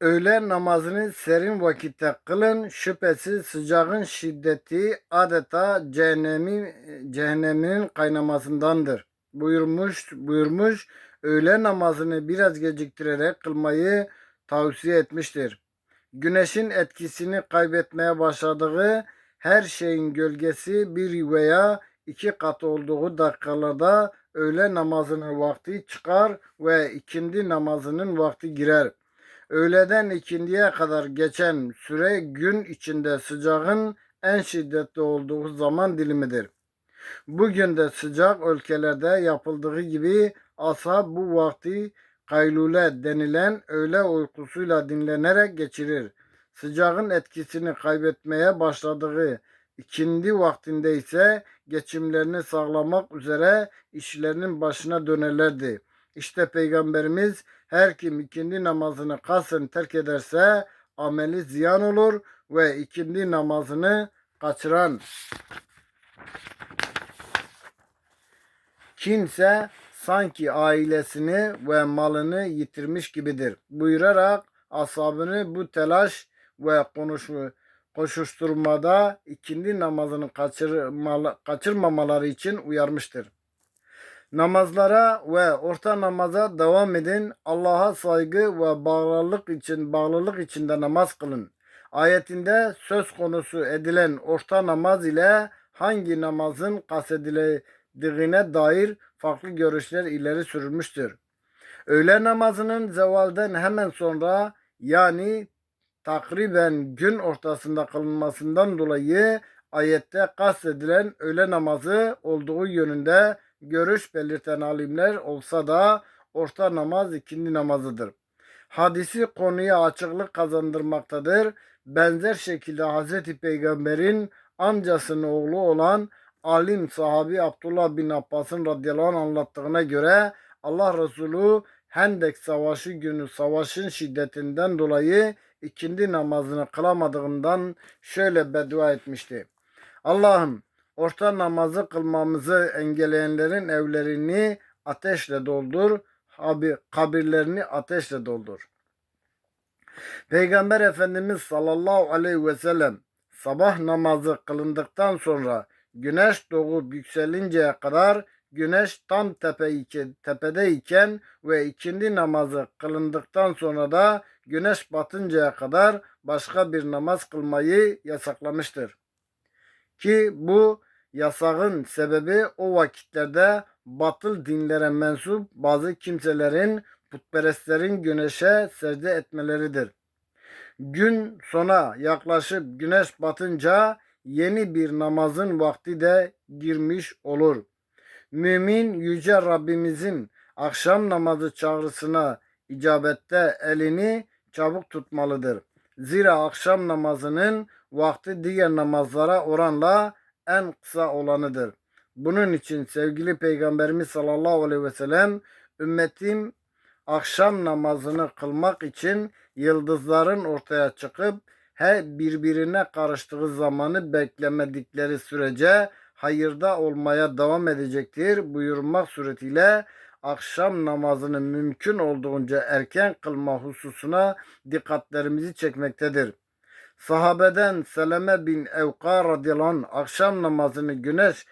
Öğle namazını serin vakitte kılın. Şüphesiz sıcağın şiddeti adeta cehennemi, cehennemin kaynamasındandır. Buyurmuş, buyurmuş öğle namazını biraz geciktirerek kılmayı tavsiye etmiştir. Güneşin etkisini kaybetmeye başladığı her şeyin gölgesi bir veya iki kat olduğu dakikalarda öğle namazının vakti çıkar ve ikindi namazının vakti girer. Öğleden ikindiye kadar geçen süre gün içinde sıcağın en şiddetli olduğu zaman dilimidir. Bugün de sıcak ülkelerde yapıldığı gibi ashab bu vakti kaylule denilen öğle uykusuyla dinlenerek geçirir. Sıcağın etkisini kaybetmeye başladığı ikindi vaktinde ise geçimlerini sağlamak üzere işlerinin başına dönerlerdi. İşte Peygamberimiz her kim ikindi namazını kasen terk ederse ameli ziyan olur ve ikindi namazını kaçıran kimse sanki ailesini ve malını yitirmiş gibidir. Buyurarak ashabını bu telaş ve konuşma, koşuşturmada ikindi namazını kaçırmamaları için uyarmıştır. Namazlara ve orta namaza devam edin. Allah'a saygı ve bağlılık için bağlılık içinde namaz kılın. Ayetinde söz konusu edilen orta namaz ile hangi namazın kastedildiğine dair farklı görüşler ileri sürülmüştür. Öğle namazının zevalden hemen sonra yani takriben gün ortasında kılınmasından dolayı ayette kastedilen öğle namazı olduğu yönünde görüş belirten alimler olsa da orta namaz ikindi namazıdır. Hadisi konuya açıklık kazandırmaktadır. Benzer şekilde Hz. Peygamber'in amcasının oğlu olan alim sahabi Abdullah bin Abbas'ın radıyallahu anh anlattığına göre Allah Resulü Hendek Savaşı günü savaşın şiddetinden dolayı ikindi namazını kılamadığından şöyle beddua etmişti. Allah'ım orta namazı kılmamızı engelleyenlerin evlerini ateşle doldur, abi- kabirlerini ateşle doldur. Peygamber Efendimiz sallallahu aleyhi ve sellem sabah namazı kılındıktan sonra güneş doğup yükselinceye kadar güneş tam tepe tepedeyken ve ikindi namazı kılındıktan sonra da güneş batıncaya kadar başka bir namaz kılmayı yasaklamıştır. Ki bu yasağın sebebi o vakitlerde batıl dinlere mensup bazı kimselerin putperestlerin güneşe secde etmeleridir. Gün sona yaklaşıp güneş batınca yeni bir namazın vakti de girmiş olur. Mümin yüce Rabbimizin akşam namazı çağrısına icabette elini çabuk tutmalıdır. Zira akşam namazının vakti diğer namazlara oranla en kısa olanıdır. Bunun için sevgili Peygamberimiz sallallahu aleyhi ve sellem ümmetim akşam namazını kılmak için yıldızların ortaya çıkıp her birbirine karıştığı zamanı beklemedikleri sürece hayırda olmaya devam edecektir buyurmak suretiyle akşam namazını mümkün olduğunca erken kılma hususuna dikkatlerimizi çekmektedir. Sahabeden Seleme bin Evka radıyallahu akşam namazını güneş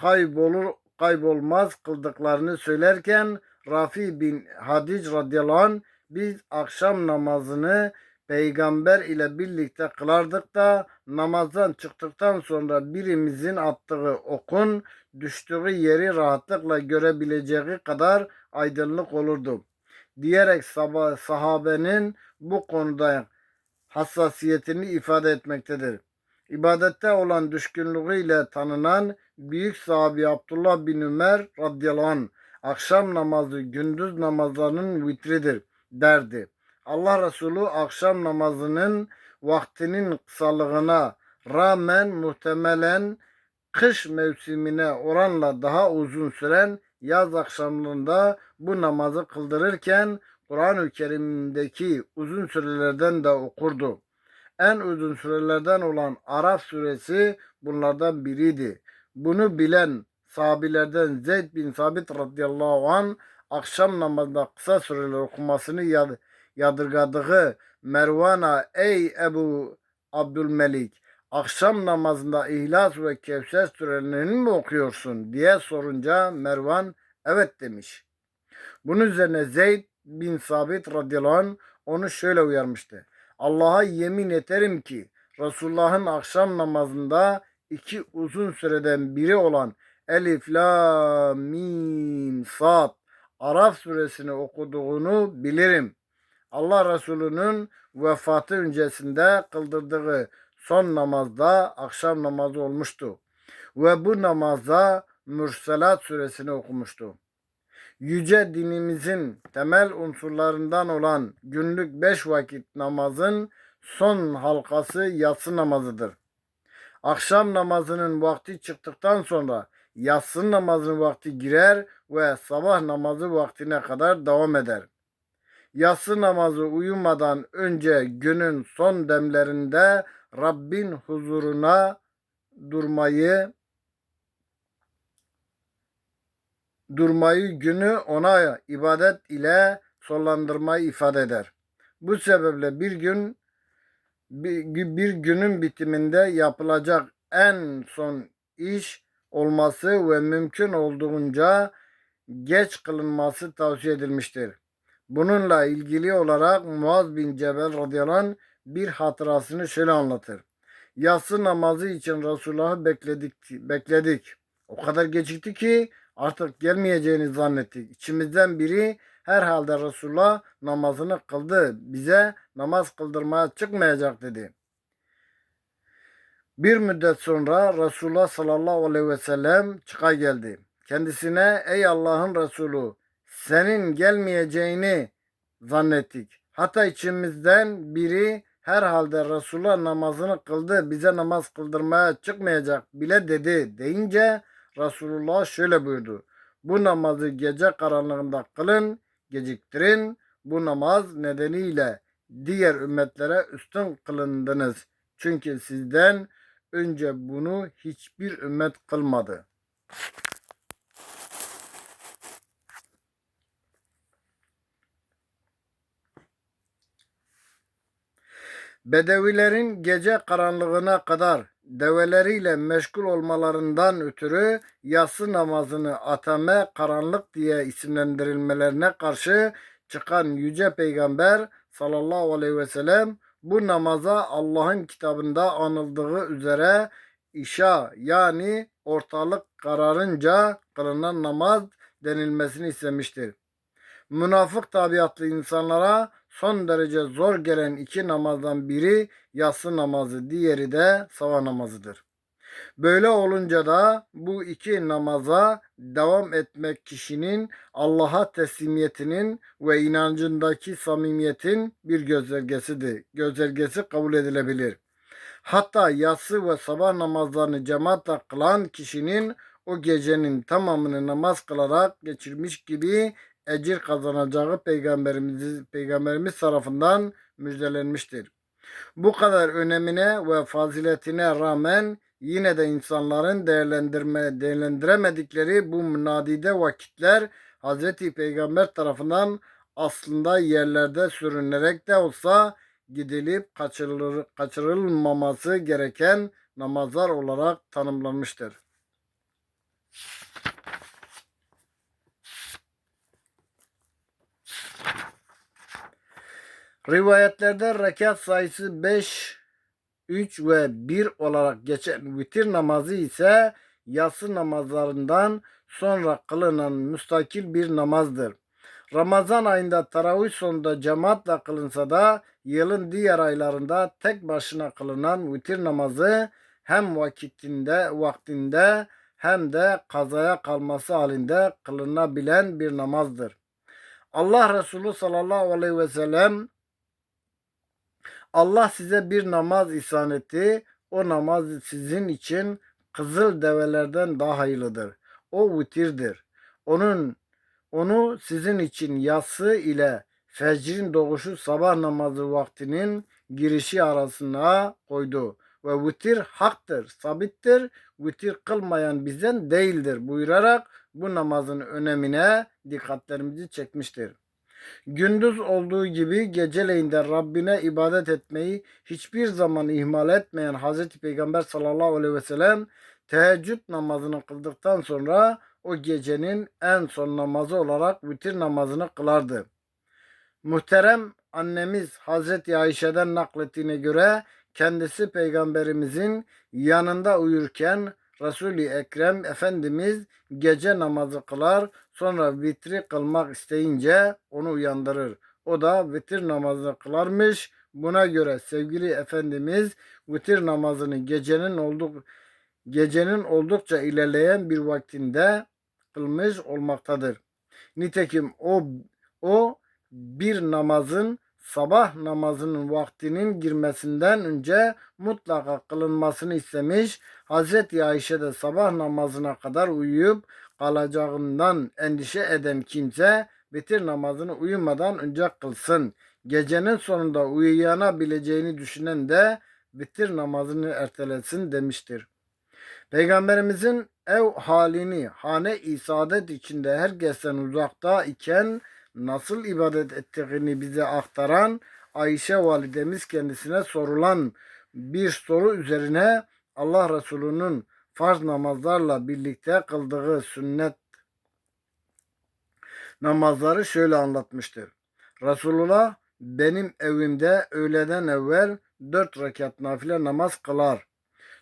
kaybolur kaybolmaz kıldıklarını söylerken Rafi bin Hadic radıyallahu biz akşam namazını peygamber ile birlikte kılardık da namazdan çıktıktan sonra birimizin attığı okun düştüğü yeri rahatlıkla görebileceği kadar aydınlık olurdu. Diyerek sahabenin bu konuda hassasiyetini ifade etmektedir. İbadette olan düşkünlüğüyle tanınan büyük sahabi Abdullah bin Ömer radıyallahu anh akşam namazı gündüz namazlarının vitridir derdi. Allah Resulü akşam namazının vaktinin kısalığına rağmen muhtemelen kış mevsimine oranla daha uzun süren yaz akşamlarında bu namazı kıldırırken Kur'an-ı Kerim'deki uzun sürelerden de okurdu. En uzun sürelerden olan Araf suresi bunlardan biriydi. Bunu bilen sahabilerden Zeyd bin Sabit radıyallahu an akşam namazında kısa süreler okumasını yad- yadırgadığı Mervan'a ey Ebu Abdülmelik akşam namazında İhlas ve Kevser surelerini mi okuyorsun diye sorunca Mervan evet demiş. Bunun üzerine Zeyd bin Sabit radıyallahu anh onu şöyle uyarmıştı. Allah'a yemin ederim ki Resulullah'ın akşam namazında iki uzun süreden biri olan Elif, La, Mim, Sad, Araf suresini okuduğunu bilirim. Allah Resulü'nün vefatı öncesinde kıldırdığı son namazda akşam namazı olmuştu. Ve bu namazda Mürselat suresini okumuştu. Yüce dinimizin temel unsurlarından olan günlük beş vakit namazın son halkası yatsı namazıdır. Akşam namazının vakti çıktıktan sonra yatsı namazının vakti girer ve sabah namazı vaktine kadar devam eder. Yatsı namazı uyumadan önce günün son demlerinde Rabbin huzuruna durmayı durmayı günü ona ibadet ile sonlandırmayı ifade eder. Bu sebeple bir gün bir, bir günün bitiminde yapılacak en son iş olması ve mümkün olduğunca geç kılınması tavsiye edilmiştir. Bununla ilgili olarak Muaz bin Cebel radıyallahu anh bir hatırasını şöyle anlatır. Yatsı namazı için Resulullah'ı bekledik, bekledik. O kadar gecikti ki artık gelmeyeceğini zannettik. İçimizden biri herhalde Resulullah namazını kıldı. Bize namaz kıldırmaya çıkmayacak dedi. Bir müddet sonra Resulullah sallallahu aleyhi ve sellem çıka geldi. Kendisine ey Allah'ın Resulü senin gelmeyeceğini zannettik. Hatta içimizden biri herhalde Resulullah namazını kıldı bize namaz kıldırmaya çıkmayacak bile dedi deyince Resulullah şöyle buyurdu. Bu namazı gece karanlığında kılın, geciktirin. Bu namaz nedeniyle diğer ümmetlere üstün kılındınız. Çünkü sizden önce bunu hiçbir ümmet kılmadı. Bedevilerin gece karanlığına kadar develeriyle meşgul olmalarından ötürü yatsı namazını atame karanlık diye isimlendirilmelerine karşı çıkan Yüce Peygamber sallallahu aleyhi ve sellem bu namaza Allah'ın kitabında anıldığı üzere işa yani ortalık kararınca kılınan namaz denilmesini istemiştir. Münafık tabiatlı insanlara son derece zor gelen iki namazdan biri yatsı namazı, diğeri de sabah namazıdır. Böyle olunca da bu iki namaza devam etmek kişinin Allah'a teslimiyetinin ve inancındaki samimiyetin bir göstergesidir. Göstergesi kabul edilebilir. Hatta yatsı ve sabah namazlarını cemaatle kılan kişinin o gecenin tamamını namaz kılarak geçirmiş gibi ecir kazanacağı peygamberimiz, peygamberimiz tarafından müjdelenmiştir. Bu kadar önemine ve faziletine rağmen yine de insanların değerlendirme, değerlendiremedikleri bu münadide vakitler Hz. Peygamber tarafından aslında yerlerde sürünerek de olsa gidilip kaçırılır, kaçırılmaması gereken namazlar olarak tanımlanmıştır. Rivayetlerde rekat sayısı 5, 3 ve 1 olarak geçen vitir namazı ise yatsı namazlarından sonra kılınan müstakil bir namazdır. Ramazan ayında taravih sonunda cemaatle kılınsa da yılın diğer aylarında tek başına kılınan vitir namazı hem vakitinde vaktinde hem de kazaya kalması halinde kılınabilen bir namazdır. Allah Resulü sallallahu aleyhi ve sellem Allah size bir namaz ihsan etti. O namaz sizin için kızıl develerden daha hayırlıdır. O vitirdir. Onun onu sizin için yatsı ile fecrin doğuşu sabah namazı vaktinin girişi arasına koydu. Ve vitir haktır, sabittir. Vitir kılmayan bizden değildir buyurarak bu namazın önemine dikkatlerimizi çekmiştir. Gündüz olduğu gibi geceleyin de Rabbine ibadet etmeyi hiçbir zaman ihmal etmeyen Hz. Peygamber sallallahu aleyhi ve sellem teheccüd namazını kıldıktan sonra o gecenin en son namazı olarak vitir namazını kılardı. Muhterem annemiz Hazreti Ayşe'den naklettiğine göre kendisi peygamberimizin yanında uyurken Resul-i Ekrem Efendimiz gece namazı kılar sonra vitri kılmak isteyince onu uyandırır. O da vitir namazını kılarmış. Buna göre sevgili Efendimiz vitir namazını gecenin olduk gecenin oldukça ilerleyen bir vaktinde kılmış olmaktadır. Nitekim o o bir namazın sabah namazının vaktinin girmesinden önce mutlaka kılınmasını istemiş. Hazreti Ayşe de sabah namazına kadar uyuyup kalacağından endişe eden kimse bitir namazını uyumadan önce kılsın. Gecenin sonunda uyuyanabileceğini düşünen de bitir namazını ertelesin demiştir. Peygamberimizin ev halini hane-i saadet içinde herkesten uzakta iken nasıl ibadet ettiğini bize aktaran Ayşe validemiz kendisine sorulan bir soru üzerine Allah Resulü'nün farz namazlarla birlikte kıldığı sünnet namazları şöyle anlatmıştır. Resulullah benim evimde öğleden evvel dört rekat nafile namaz kılar.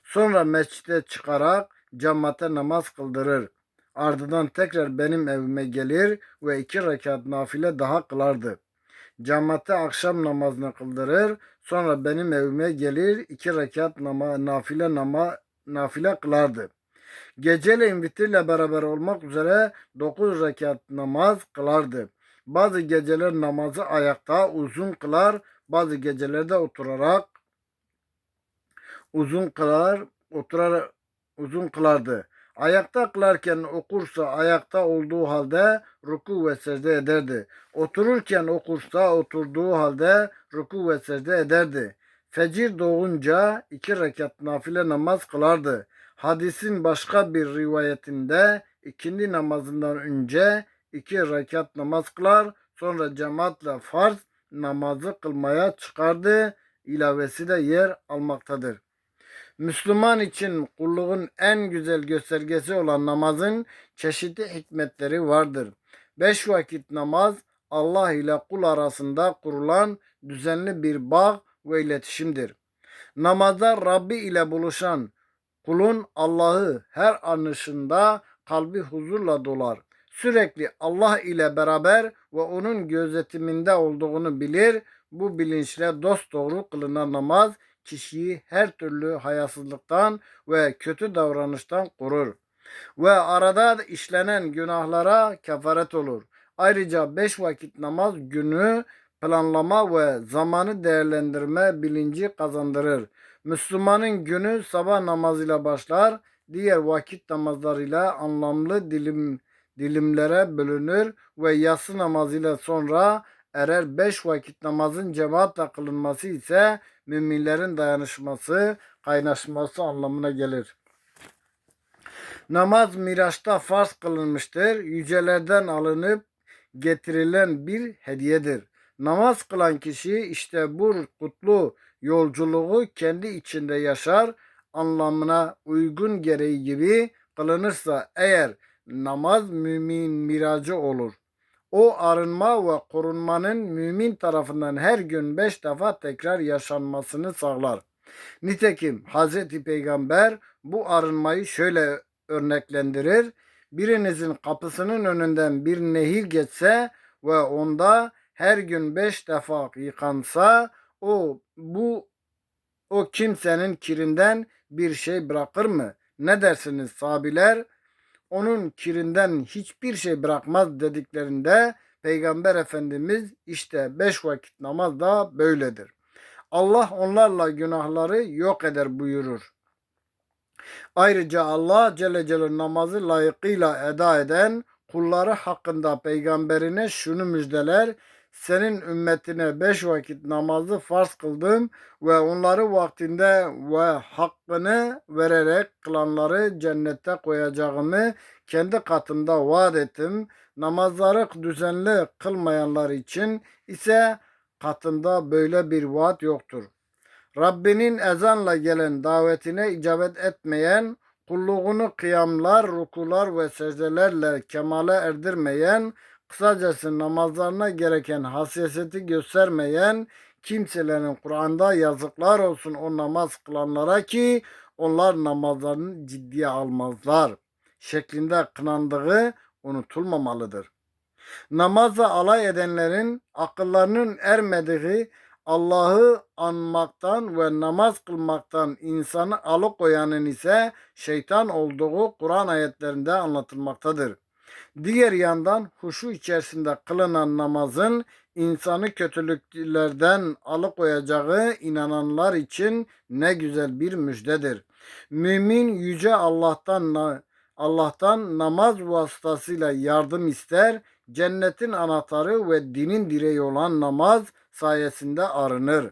Sonra mescide çıkarak cemaate namaz kıldırır. Ardından tekrar benim evime gelir ve iki rekat nafile daha kılardı. Cemaate akşam namazını kıldırır. Sonra benim evime gelir iki rekat nama, nafile nama, nafile kılardı. Geceleyin vitirle beraber olmak üzere dokuz rekat namaz kılardı. Bazı geceler namazı ayakta uzun kılar, bazı gecelerde oturarak uzun kılar, oturarak uzun kılardı. Ayakta kılarken okursa ayakta olduğu halde ruku ve secde ederdi. Otururken okursa oturduğu halde ruku ve secde ederdi. Fecir doğunca iki rekat nafile namaz kılardı. Hadisin başka bir rivayetinde ikindi namazından önce iki rekat namaz kılar sonra cemaatle farz namazı kılmaya çıkardı. İlavesi de yer almaktadır. Müslüman için kulluğun en güzel göstergesi olan namazın çeşitli hikmetleri vardır. Beş vakit namaz Allah ile kul arasında kurulan düzenli bir bağ ve iletişimdir. Namazda Rabbi ile buluşan kulun Allah'ı her anışında kalbi huzurla dolar. Sürekli Allah ile beraber ve onun gözetiminde olduğunu bilir. Bu bilinçle dosdoğru kılınan namaz kişiyi her türlü hayasızlıktan ve kötü davranıştan korur. Ve arada işlenen günahlara kefaret olur. Ayrıca beş vakit namaz günü planlama ve zamanı değerlendirme bilinci kazandırır. Müslümanın günü sabah namazıyla başlar, diğer vakit namazlarıyla anlamlı dilim dilimlere bölünür ve yatsı namazıyla sonra erer beş vakit namazın cemaatle kılınması ise müminlerin dayanışması, kaynaşması anlamına gelir. Namaz Miraç'ta farz kılınmıştır. Yücelerden alınıp getirilen bir hediyedir. Namaz kılan kişi işte bu kutlu yolculuğu kendi içinde yaşar anlamına uygun gereği gibi kılınırsa eğer namaz mümin miracı olur. O arınma ve korunmanın mümin tarafından her gün beş defa tekrar yaşanmasını sağlar. Nitekim Hz. Peygamber bu arınmayı şöyle örneklendirir. Birinizin kapısının önünden bir nehir geçse ve onda her gün beş defa yıkansa o bu o kimsenin kirinden bir şey bırakır mı? Ne dersiniz sabiler? Onun kirinden hiçbir şey bırakmaz dediklerinde Peygamber Efendimiz işte beş vakit namaz da böyledir. Allah onlarla günahları yok eder buyurur. Ayrıca Allah Celle Celle namazı layıkıyla eda eden kulları hakkında peygamberine şunu müjdeler. Senin ümmetine beş vakit namazı farz kıldım ve onları vaktinde ve hakkını vererek kılanları cennette koyacağımı kendi katımda vaat ettim. Namazları düzenli kılmayanlar için ise katımda böyle bir vaat yoktur. Rabbinin ezanla gelen davetine icabet etmeyen, kulluğunu kıyamlar, rukular ve secdelerle kemale erdirmeyen, kısacası namazlarına gereken hassasiyeti göstermeyen kimselerin Kur'an'da yazıklar olsun o namaz kılanlara ki onlar namazlarını ciddiye almazlar şeklinde kınandığı unutulmamalıdır. Namazla alay edenlerin akıllarının ermediği Allah'ı anmaktan ve namaz kılmaktan insanı alıkoyanın ise şeytan olduğu Kur'an ayetlerinde anlatılmaktadır. Diğer yandan huşu içerisinde kılınan namazın insanı kötülüklerden alıkoyacağı inananlar için ne güzel bir müjdedir. Mümin yüce Allah'tan Allah'tan namaz vasıtasıyla yardım ister, cennetin anahtarı ve dinin direği olan namaz sayesinde arınır.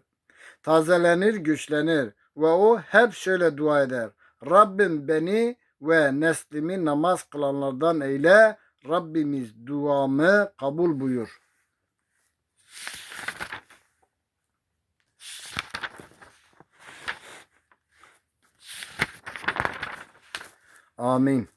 Tazelenir, güçlenir ve o hep şöyle dua eder. Rabbim beni ve neslimi namaz kılanlardan eyle. Rabbimiz duamı kabul buyur. Amin.